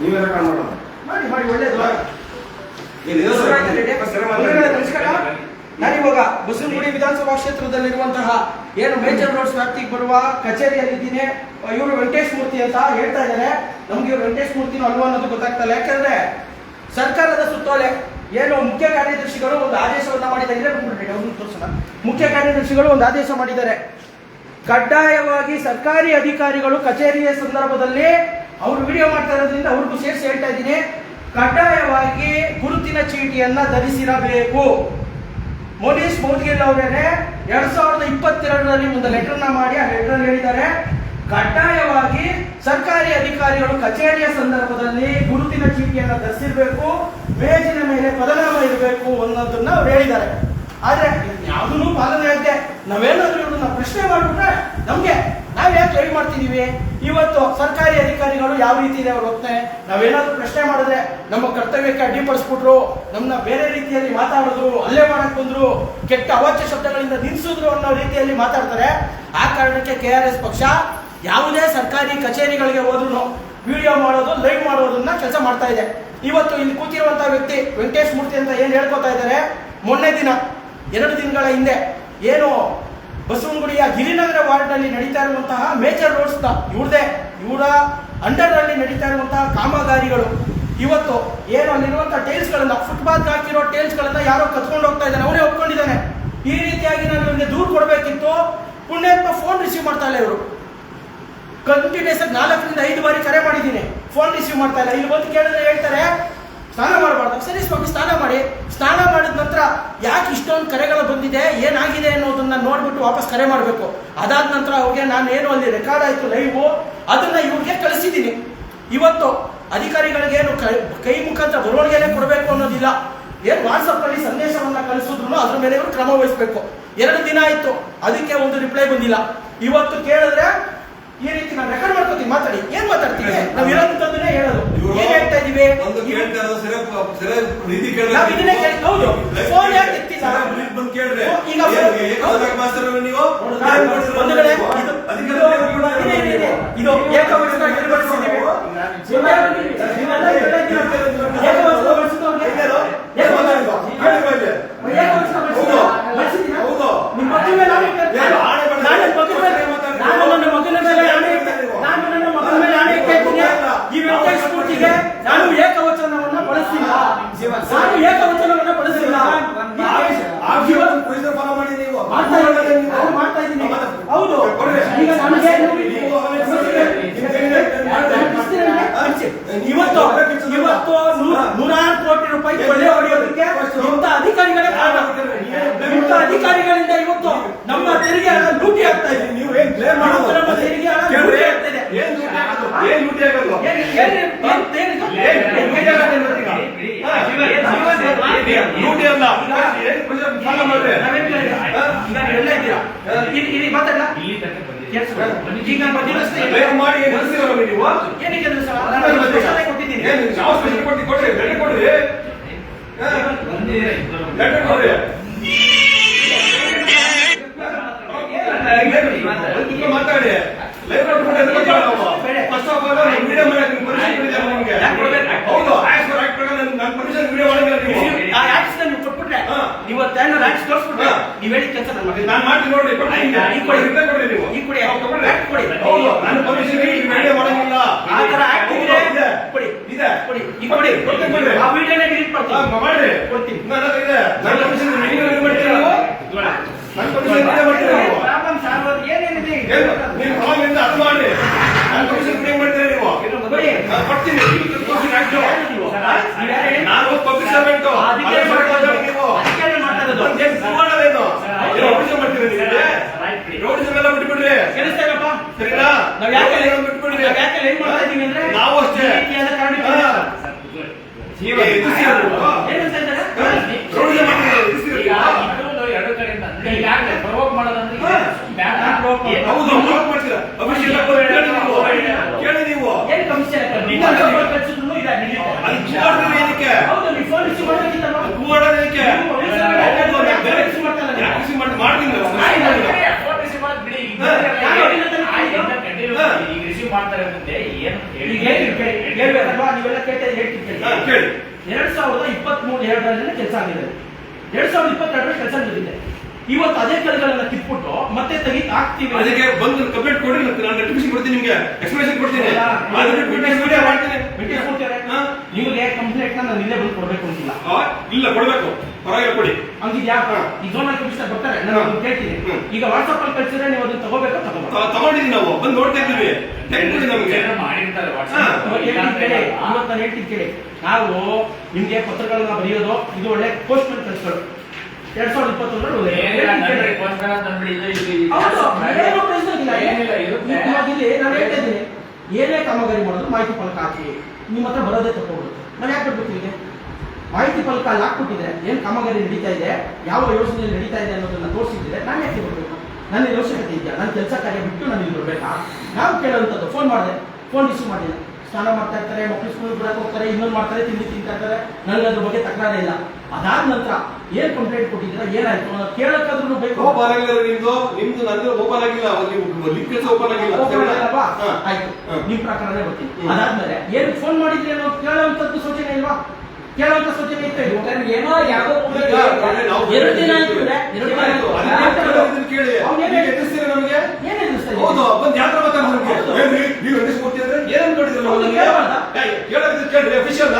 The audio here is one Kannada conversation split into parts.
ನೀವೇ ರೆಕಾರ್ಡ್ ಮಾಡೋದು ಮಾಡಿ ಮಾಡಿ ಒಳ್ಳೇದು. ನಮಸ್ಕಾರ. ನಾನಿವಾಗ ಬಸವನಗುಡಿ ವಿಧಾನಸಭಾ ಕ್ಷೇತ್ರದಲ್ಲಿರುವಂತಹ ಏನು ಮೇಜರ್ ರೋಡ್ಸ್ ವ್ಯಾಪ್ತಿಗೆ ಬರುವ ಕಚೇರಿಯಲ್ಲಿ ಇದ್ದೀನಿ ಇವರು ವೆಂಕಟೇಶ್ ಮೂರ್ತಿ ಅಂತ ಹೇಳ್ತಾ ಇದ್ದಾರೆ. ನಮ್ಗೆ ಇವರು ವೆಂಕಟೇಶ್ ಮೂರ್ತಿನೂ ಅಲ್ವಾ ಅನ್ನೋದು ಗೊತ್ತಾಗ್ತಲ್ಲ. ಯಾಕಂದ್ರೆ ಸರ್ಕಾರದ ಸುತ್ತೋಲೆ ಏನು ಮುಖ್ಯ ಕಾರ್ಯದರ್ಶಿಗಳು ಒಂದು ಆದೇಶವನ್ನ ಮಾಡಿದ್ದಾರೆ. ತೋರ್ಸೋಣ. ಮುಖ್ಯ ಕಾರ್ಯದರ್ಶಿಗಳು ಒಂದು ಆದೇಶ ಮಾಡಿದ್ದಾರೆ. ಕಡ್ಡಾಯವಾಗಿ ಸರ್ಕಾರಿ ಅಧಿಕಾರಿಗಳು ಕಚೇರಿಯ ಸಂದರ್ಭದಲ್ಲಿ ಅವರು ವಿಡಿಯೋ ಮಾಡ್ತಾ ಇರೋದ್ರಿಂದ ಅವ್ರಿಗೂ ಸೇರಿಸಿ ಹೇಳ್ತಾ ಇದ್ದೀನಿ. ಕಡ್ಡಾಯವಾಗಿ ಗುರುತಿನ ಚೀಟಿಯನ್ನ ಧರಿಸಿರಬೇಕು. ಮೋನೀಶ್ ಮೌದ್ಗಿಲ್ ಅವರೇನೆ ಎರಡ್ ಸಾವಿರದ ಇಪ್ಪತ್ತೆರಡರಲ್ಲಿ ಒಂದು ಲೆಟರ್ನ ಮಾಡಿ ಆ ಲೆಟರ್ ಹೇಳಿದ್ದಾರೆ. ಕಡ್ಡಾಯವಾಗಿ ಸರ್ಕಾರಿ ಅಧಿಕಾರಿಗಳು ಕಚೇರಿಯ ಸಂದರ್ಭದಲ್ಲಿ ಗುರುತಿನ ಚೀಟಿಯನ್ನು ಧರಿಸಿರ್ಬೇಕು, ಮೇಜಿನ ಮೇಲೆ ಪದನಾಮ ಇರಬೇಕು ಅನ್ನೋದನ್ನ ಅವ್ರು ಹೇಳಿದ್ದಾರೆ. ಆದ್ರೆ ಯಾವುದೂ ಪಾಲನೆ ಆಗಿದೆ ನಾವೇನಾದ್ರೂ ಪ್ರಶ್ನೆ ಮಾಡ್ಬಿಟ್ರೆ ನಮ್ಗೆ ನಾವ್ ಯಾಕೆ ಟ್ರೈ ಮಾಡ್ತಿದೀವಿ? ಇವತ್ತು ಸರ್ಕಾರಿ ಅಧಿಕಾರಿಗಳು ಯಾವ ರೀತಿ ಇದೆ ಅವ್ರ ಹೊತ್ತನೆ ನಾವೇನಾದ್ರೂ ಪ್ರಶ್ನೆ ಮಾಡಿದ್ರೆ ನಮ್ಮ ಕರ್ತವ್ಯಕ್ಕೆ ಅಡ್ಡಿಪಡಿಸ್ಬಿಟ್ರು ನಮ್ಮನ್ನ ಬೇರೆ ರೀತಿಯಲ್ಲಿ ಮಾತಾಡಿದ್ರು ಅಲ್ಲೇ ಮಾಡಕ್ ಬಂದ್ರು, ಕೆಟ್ಟ ಅವಾಚ್ಯ ಶಬ್ದಗಳಿಂದ ನಿಲ್ಸಿದ್ರು ಅನ್ನೋ ರೀತಿಯಲ್ಲಿ ಮಾತಾಡ್ತಾರೆ. ಆ ಕಾರಣಕ್ಕೆ ಕೆ ಆರ್ ಎಸ್ ಪಕ್ಷ ಯಾವುದೇ ಸರ್ಕಾರಿ ಕಚೇರಿಗಳಿಗೆ ಹೋದ್ರು ವಿಡಿಯೋ ಮಾಡೋದು, ಲೈವ್ ಮಾಡೋದನ್ನ ಕೆಲಸ ಮಾಡ್ತಾ ಇದೆ. ಇವತ್ತು ಇಲ್ಲಿ ಕೂತಿರುವಂತಹ ವ್ಯಕ್ತಿ ವೆಂಕಟೇಶ್ ಮೂರ್ತಿ ಅಂತ ಏನ್ ಹೇಳ್ಕೊತಾ ಇದ್ದಾರೆ? ಮೊನ್ನೆ ದಿನ, ಎರಡು ದಿನಗಳ ಹಿಂದೆ, ಏನು ಬಸವನಗುಡಿಯ ಗಿರಿನಗರ ವಾರ್ಡ್ನಲ್ಲಿ ನಡೀತಾ ಇರುವಂತಹ ಮೇಜರ್ ರೋಡ್ಸ್ ಇವ್ರದೇ. ಇವರ ಅಂಡರ್ ಅಲ್ಲಿ ನಡೀತಾ ಇರುವಂತಹ ಕಾಮಗಾರಿಗಳು. ಇವತ್ತು ಏನು ಅಲ್ಲಿರುವಂತಹ ಟೈಲ್ಸ್ ಗಳನ್ನ ಫುಟ್ಪಾತ್ ಹಾಕಿರೋ ಟೈಲ್ಸ್ ಗಳನ್ನ ಯಾರೋ ಕತ್ಕೊಂಡು ಹೋಗ್ತಾ ಇದ್ದಾನೆ. ಅವರೇ ಒಪ್ಕೊಂಡಿದ್ದಾನೆ. ಈ ರೀತಿಯಾಗಿ ನಾನು ನಿಮಗೆ ದೂರು ಕೊಡಬೇಕಿತ್ತು. ಪುಣ್ಯಾತ್ಮ ಫೋನ್ ರಿಸೀವ್ ಮಾಡ್ತಾ ಇಲ್ಲ ಇವರು. ಕಂಟಿನ್ಯೂಸ್ ನಾಲ್ಕರಿಂದ ಐದು ಬಾರಿ ಕರೆ ಮಾಡಿದ್ದೀನಿ. ಫೋನ್ ರಿಸೀವ್ ಮಾಡ್ತಾ ಇಲ್ಲ. ಇಲ್ಲಿ ಬಂದು ಕೇಳಿದ್ರೆ ಹೇಳ್ತಾರೆ ಸ್ನಾನ ಮಾಡಬಾರ್ದು. ಸರಿ ಸ್ವಾಮಿ ಸ್ನಾನ ಮಾಡಿ. ಸ್ನಾನ ಮಾಡಿದ ನಂತರ ಯಾಕೆ ಇಷ್ಟೊಂದು ಕರೆಗಳು ಬಂದಿದೆ, ಏನಾಗಿದೆ ಅನ್ನೋದನ್ನ ನೋಡ್ಬಿಟ್ಟು ವಾಪಸ್ ಕರೆ ಮಾಡಬೇಕು. ಅದಾದ ನಂತರ ಅವ್ರಿಗೆ ನಾನು ಏನು ಅಲ್ಲಿ ರೆಕಾರ್ಡ್ ಆಯ್ತು ಲೈವ್ ಅದನ್ನ ಇವ್ರಿಗೆ ಕಳಿಸಿದ್ದೀನಿ. ಇವತ್ತು ಅಧಿಕಾರಿಗಳಿಗೆ ಏನು ಕೈ- ಮುಖಾಂತರ ಬರವಣಿಗೆನೆ ಕೊಡಬೇಕು ಅನ್ನೋದಿಲ್ಲ. ಏನು ವಾಟ್ಸಪ್ ಅಲ್ಲಿ ಸಂದೇಶವನ್ನ ಕಳಿಸಿದ್ರು ಅದ್ರ ಮೇಲೆ ಇವರು ಕ್ರಮ ವಹಿಸಬೇಕು. ಎರಡು ದಿನ ಆಯ್ತು, ಅದಕ್ಕೆ ಒಂದು ರಿಪ್ಲೈ ಬಂದಿಲ್ಲ. ಇವತ್ತು ಕೇಳಿದ್ರೆ ಈ ರೀತಿ ನಾನು ರೆಕಾರ್ಡ್ ಮಾಡ್ಕೋತೀನಿ ಮಾತಾಡಿ. ಏನ್ ಮಾತಾಡ್ತೀವಿ ನಾವು ಇರೋದಂತಂದ್ರೆ ಹೇಳೋದು. ಏನ್ ಹೇಳ್ತಾ ಇದೀವಿ? ಒಂದು ಕೇಳ್ತಾ ಇರೋದು ಸರಿ ಸರಿ ರೀತಿ ಕೇಳಿದ್ರೆ ನಾವ್ ಇದನ್ನೇ ಹೌದು. ಫೋನ್ ಯಾಕೆ ಎತ್ತಿಲ್ಲ? ರೀತಿ ಬಂದು ಕೇಳಿದ್ರೆ ಈಗ ಏನು, ಮಾಸ್ಟರ್ ನೀವು? ನಾನು ಒಂದು ಕಡೆ ಇದು- ಅದಕ್ಕೆ ನೀವು. ಇದು ಏಕವಚನ ನಿರ್ವಹಿಸಿದ್ದೀವಿ. ಇವೆಲ್ಲ ಇವೆಲ್ಲ ಇವೆಲ್ಲ ಇದೀವಿ. ಏಕವಚನ ಬಳಸಿದ್ದು ಅವ್ರಿಗೆ? ಏಕವಚನ. ಏಕವಚನ ಬಳಸಿದ್ದು ಬಳಸಿದ್ದೀನಾ? ಹೌದು. ನಿಮ್ಮ ಮಗನ ಮೇಲೆ ಆಣೆ ಇಟ್ಟೆ. ಏನು ಆಣೆ ಬೇಡ. ನಾನು ನನ್ನ ಮಗನ ಮೇಲೆ- ನಾನು ನನ್ನ ಮಗನ ಮೇಲೆ ಆಣೆ ಇಟ್ಟೆ. ನಾನು ನನ್ನ ಮಗನ ಮೇಲೆ ಆಣೆ ಇಟ್ಟಿದ್ದೀನಿ. ಈ ವೆಂಕಟೇಶ್ ಮೂರ್ತಿಗೆ ನಾನು ಏಕವಚನವನ್ನ ಬಳಸಿಲ್ಲ ನಾನು ಏಕವಚನವನ್ನ ಬಳಸಿಲ್ಲ ಫಾಲೋ ಮಾಡಿ ನೀವು ಮಾಡ್ತಾ ಇದ್ದೀನಿ. ಹೌದು, ಮಾಡ್ತಾ ಇದ್ದೀನಿ. ಹೌದು ಈಗ ನಮಗೆ ಇವತ್ತು ಇವತ್ತು ನೂ- ನೂರಾರು ಕೋಟಿ ರೂಪಾಯಿ ಕೊಳ್ಳೆ ಹೊಡೆಯೋದಕ್ಕೆ ಇಂಥ ಅಧಿಕಾರಿಗಳೇ ಕಾರಣ ಇಂಥ ಅಧಿಕಾರಿಗಳಿಂದ ಇವತ್ತು ನಮ್ಮ ತೆರಿಗೆ ಹಣ ಲೂಟಿ ಆಗ್ತಾ ಇದೆ ನೀವು ಏನ್ ಕ್ಲೇಮ್ ಮಾಡೋದು ನಮ್ಮ ತೆರಿಗೆ ಹಣ ಕೇಳ್ರಿ. ಲೂಟಿ ಆಗ್ತಾ ಇದೆ ಏನ್ ಲೂಟಿ ಆಗೋದು? ಏನ್ ಲೂಟಿ ಆಗೋದು? ಏನ್- ಏನ್- ಏನ್- ಏನಿದು? ಏನ್- ಏನ್ ಬೇಜಾರಾಗಿದೆ ಇವತ್ತೀಗ? ಹಾ, ಲೂಟಿ ಅಲ್ಲ ಏನ್ ಪ್ರಜೆ ಫಾಲೋ ಮಾಡ್ರಿ ನಾವೇನ್ ಕೇಳಿದ್ರೆ, ಈಗ ನೀವೆಲ್ಲ ಇದ್ದೀರಾ ಇಲ್ಲಿ- ಇಲ್ಲಿ ಮಾತಾಡಲ್ಲ ಕೇಳಿಸ್ಕೊಳ್ಳಿ. ಈಗ ನಾನು ಬಂದಿರೋಷ್ಟೇ ಲೈವ್ ಮಾಡಿ ನೀವು ಏನಕ್ಕೆ ಅಂದ್ರೆ ಸರ್, ಕೊಟ್ಟಿದ್ದೀನಿ ಕೊಡ್ತಿ ಕೊಡ್ರಿ ಕೊಡ್ರಿ ಕೊಡ್ರಿ ಬಂದು ಮಾತಾಡಿ ಲೈವ್ ಕೊಟ್ಬಿಟ್ಟು ಎದಕ್ಕೆ ಕೊಡ್ತೀವಿ ನಾವು? First of all, ನಾನು video ಮಾಡಕ್ಕೆ ನಿಮ್ಗೆ permission ಕೊಟ್ಟಿದ್ದೆ ನಿಮ್ಗೆ. ಯಾಕೆ ಕೊಡ್ಬೇಕು? ಹೌದು ಆಯ್ತು ಸರ್, ಆಯ್ತು ಪ್ರಕಾರ ನಾನು- ನಾನು permission video ಮಾಡಿಲ್ಲ ನೀವು. ಆ ಆಕ್ಟ್ಸ್ ನೀವು ಕೊಟ್ಬಿಟ್ರೆ ಹಾ. ನೀವು ಟ್ಯಾನ್ ಆಕ್ಟ್ಸ್ ತೋರಿಸ್ಬಿಟ್ರೆ ಹಾ. ನೀವು ಹೇಳಿದ ಕೆಲಸ ನಾನು ಮಾಡ್ತೀನಿ ನಾನು ಮಾಡ್ತೀನಿ ನೋಡ್ರಿ ಕೊಡ್ತೀನಿ. ಈ ಕೊಡಿ. reply ಕೊಡ್ರಿ ನೀವು. ಈ ಕೊಡಿ. ಹೌದು, ಕೊಡ್ರಿ. ಆಕ್ಟ್ ಕೊಡಿ. ಹೌದು ನಾನು ಪರ್ಮಿಷನ್ ವಿಡಿಯೋ ಮಾಡಂಗಿಲ್ಲ ಆ ತರ ಆಕ್ಟ್ ಹೌದು, ಇದೆ ಇದೆ. ಕೊಡಿ ಇದೆ ಕೊಡಿ ಈ ಕೊಡಿ ಕೊಡ್ತೀನಿ, ಕೊಡ್ರಿ. ಆ ವಿಡಿಯೋನೇ ಮಾಡ್ರಿ ಕೊಡ್ತೀನಿ. ನನ್ನ ಇದೆ? ನನ್ನ ಪರ್ಮಿಷನ್ ವಿಡಿಯೋ ಮಾಡ್ತೀರಾ ನೀವು ನನ್ನ ಪರ್ಮಿಷನ್ ವಿಡಿಯೋ ಮಾಡ್ತೀರಾ ಪ್ರಾಬ್ಲಮ್ ಸಾಲ್ವ್ ಏನೇನಿದೆ ಏನು? ನೀವು ಅದು ಮಾಡಿ. ನನ್ನ ಮಾಡ್ತೀರಾ ನೀವು? ನಾನು ಕೊಡ್ತೀನಿ? ನೀವ್ ಯಾರು ಹೇಳಿ? ನಾನು ಪಬ್ಲಿಕ್ ಸರ್ವೆಂಟ್ ಅದಕ್ಕೆ ನೀವು. ಅದಕ್ಕೆ ಮಾತಾಡೋದು ಏನ್ ಮಾಡೋದೇನು ಏನು? ಪರ್ಮಿಷನ್ ಮಾಡ್ತೀರಾ ನೀವು ರೋಡಿಸಮ್ ಎಲ್ಲ ಬಿಟ್ಬಿಡ್ರಿ. ಸರಿನಾ? ನಾವ್ ಯಾಕೆ ರೋಡಿಸಮ್ ಬಿಟ್ಬಿಡ್ರಿ. ಯಾಕೆ ಏನು ಮಾಡ್ತಾ ಅಂದ್ರೆ ನಾವು ಅಷ್ಟೇ ಕಾರಣ ಎರಡು ಕಡೆಯಿಂದ. ಪ್ರವೋಕ್ ಮಾಡೋದಂದ್ರೆ ಕೇಳಿ ನೀವು. ಮಾಡ್ತೀನಿ ಮಾಡ್ತಾರೆ ಅಂತಂದೆ ಏನು ಹೇಳಿ ಈಗ ಹೇಳಿ, ಕೇಳಿ. ಹೇಳ್ಬೇಕಲ್ವಾ ನೀವೆಲ್ಲ ಕೇಳ್ತಾ ಹೇಳ್ತೀನಿ ಕೇಳಿ ಎರಡ್ ಸಾವಿರದ ಇಪ್ಪತ್ತ್ ಮೂರು ಎರಡರಲ್ಲಿ ಕೆಲಸ ಆಗಿದೆ. ಎರಡ್ ಸಾವಿರದ ಇಪ್ಪತ್ತೆರಡರಲ್ಲಿ ಕೆಲಸ ಆಗಿದೆ ಇವತ್ತು ಅದೇ ಕಲ್ಗಳನ್ನ ಕಿತ್ಬಿಟ್ಟು ಮತ್ತೆ ತೆಗಿ ಹಾಕ್ತೀವಿ. ಅದಕ್ಕೆ ಬಂದು ಕಂಪ್ಲೇಂಟ್ ಕೊಡಿ ನಾನು ನೋಟಿಫಿಕೇಶನ್ ಕೊಡ್ತೀನಿ ನಿಮಗೆ. ಎಕ್ಸ್ಪ್ಲೇಷನ್ ಕೊಡ್ತೀನಿ? ನಿಮಗೆ ಕಂಪ್ಲೇಂಟ್ ನಾನು ಇಲ್ಲೇ ಬಂದು ಕೊಡ್ಬೇಕು ಅಂತಿಲ್ಲ. ಇಲ್ಲ ಕೊಡ್ಬೇಕು. ಪರವಾಗಿಲ್ಲ ಕೊಡಿ. ಹಂಗಿದ್ಯಾ. ಈ ಝೋನಲ್ ಕಮಿಷನರ್ ಬರ್ತಾರೆ. ನಾನು ಕೇಳ್ತೀನಿ ಈಗ ವಾಟ್ಸ್ಆಪ್ ಅಲ್ಲಿ ಕಳ್ಸಿದ್ರೆ ನೀವು ಅದನ್ನ ತಗೋಬೇಕು ತಗೋಬೇಕು ತ- ನಾವು. ಬಂದು ನೋಡ್ತಾ ಇದ್ದೀವಿ. ನಮಗೆ. ಮಾಡಿರ್ತಾರೆ ಕೇಳಿ. ಇವತ್ತು ನಾನು ಹೇಳ್ತೀನಿ ಕೇಳಿ. ನಾವು ನಿಮ್ಗೆ ಪತ್ರಗಳನ್ನ ಬರೆಯೋದು ಇದು ಒಳ್ಳೆ ಪೋಸ್ಟ್ ಮೆನ್ ಕಳಿಸ್ಕೊಳ್ಳಿ ಎರಡ್ ಸಾವಿರದ ಇಪ್ಪತ್ತೊಂದರಲ್ಲಿ ಏನೂ ಹೇಳ್ತಿದ್ದೀನಿ ಏನೇ ಕಾಮಗಾರಿ ಮಾಡೋದು ಮಾಹಿತಿ ಫಲಕ ಹಾಕಿ. ನಿಮ್ಮ ಹತ್ರ ಬರೋದೇ ತಗೊಂಡು ನಾನು ಯಾಕೆ ಬರ್ಬೇಕು ಮಾಹಿತಿ ಫಲಕ ಅಲ್ಲಿ ಏನು ಕಾಮಗಾರಿ ನಡೀತಾ ಇದೆ ಯಾವ ಯೋಜನೆಯಲ್ಲಿ ನಡೀತಾ ಇದೆ ಅನ್ನೋದನ್ನ ತೋರಿಸಿದ್ರೆ ನಾನು ಯಾಕೆ ಬರಬೇಕು ನನ್ನ ಅವಶ್ಯಕತೆ ಇದೆಯಾ? ನನ್ನ ಕೆಲಸ ಕಾರ್ಯ ಬಿಟ್ಟು ನಾನು ಇಲ್ಲಿ ಬರಬೇಕಾ? ನಾವು ಕೇಳುವಂಥದ್ದು ಫೋನ್ ಮಾಡಿದೆ. ಫೋನ್ ರಿಸೀವ್ ಮಾಡಿಲ್ಲ. ಸ್ನಾನ ಮಾಡ್ತಾ ಇರ್ತಾರೆ ಮಕ್ಕಳು ಸ್ಕೂಲ್ ಬಿಡಕ್ಕೆ ಹೋಗ್ತಾರೆ ಇನ್ನೊಂದು ಮಾಡ್ತಾರೆ ತಿಂಡಿ ತಿಂತಾ ಇರ್ತಾರೆ. ನನಗೆ ಅದ್ರ ಬಗ್ಗೆ ತಕರಾರೇ ಇಲ್ಲ. ಅದಾದ ನಂತರ ಏನ್ ಕಂಪ್ಲೇಂಟ್ ಕೊಟ್ಟಿದ್ದೀರಾ ಏನಾಯ್ತು ಅನ್ನೋದು ಕೇಳಕ್ಕಾದ್ರೂ ಬೇಕು. ಓಪನ್ ಆಗಿಲ್ಲ ನಿಮ್ದು? ನಿಮ್ದು ನಂದು ಓಪನ್ ಆಗಿಲ್ಲ ನೀವು ಲಿಂಕ್ ಓಪನ್ ಆಗಿಲ್ಲ. ಆಯ್ತು. ನಿಮ್ಮ ನಿಮ್ ಪ್ರಕಾರನೇ ಬರ್ತೀನಿ. ಅದಾದ್ಮೇಲೆ ಏನ್ ಫೋನ್ ಮಾಡಿದ್ರಿ ಅನ್ನೋ ಕೇಳೋವಂಥದ್ದು ಸೂಚನೆ ಇಲ್ವಾ? ಕೇಳೋಂಥ ಸೂಚನೆ ಇತ್ತು? ಏನೋ ಯಾವ್ದೋ ದಿನ ಹೌದು ಬಂದು ಯಾತ್ರ ನಮ್ಗೆ? ನೀವು ವೆಂಕಟೇಶ್ ಏನಂತ ಕೇಳೋದಿದ್ರೆ ಕೇಳ್ರಿ ಅಫಿಷಿಯಲ್?